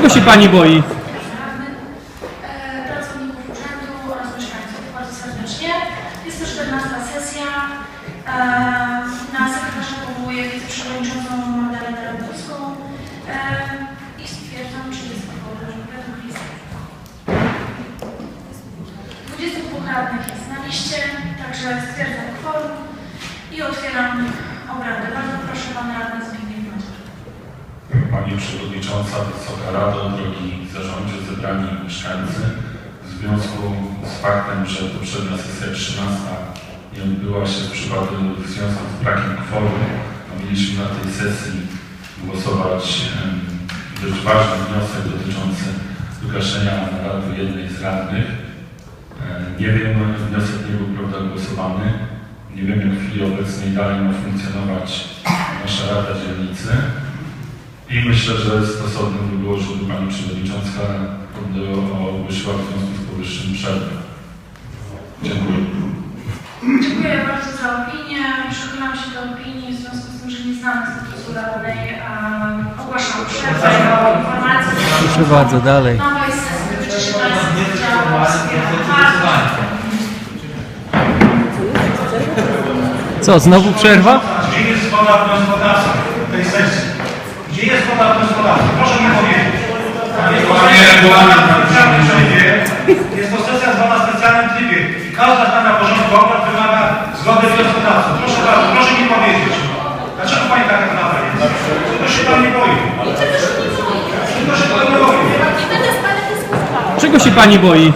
Czego się pani boi? e, pracowników urzędu oraz mieszkańców bardzo serdecznie. Jest to 14 sesja. E, Na sekretarza powołuję wiceprzewodniczącą Magdalenę Radowską e, i stwierdzam, czy jest kworum według listy. 22 radnych jest na liście, także stwierdzam kworum i otwieram obrady. Bardzo proszę Pan Radny Zbigniew Mazur. Pani Przewodnicząca, Wysoka Rado, drogi zarządzie, zebrani mieszkańcy. W związku z faktem, że poprzednia sesja 13 nie odbyła się z przypadku w związku z brakiem kworum, a mieliśmy na tej sesji głosować dość ważny wniosek dotyczący wygaszenia mandatu jednej z radnych. E, Nie wiem, wniosek nie był prawda głosowany. Nie wiem, jak w chwili obecnej dalej ma funkcjonować nasza Rada Dzielnicy. I myślę, że stosowne by było, żeby Pani Przewodnicząca ogłosiła w związku z powyższym przerwę. Dziękuję. Dziękuję bardzo za opinię. Przychylam się do opinii w związku z tym, że nie znamy statusu radnej. a Ogłaszam przerwę do informacji. Proszę bardzo, dalej. Nowej sesji działu. Co, znowu przerwa? Gdzie jest tej sesji? Gdzie jest zgoda wnioskodawcy? Proszę mi powiedzieć. Jest to sesja zwana w specjalnym trybie. Jest to sesja zwana w specjalnym trybie. I każda zmiana porządku obrad wymaga zgody wnioskodawcy. Proszę bardzo, proszę mi powiedzieć. Dlaczego Pani taka prawa jest? Czego się Pan nie boi? Czego się Pan nie boi? Czego się pani boi?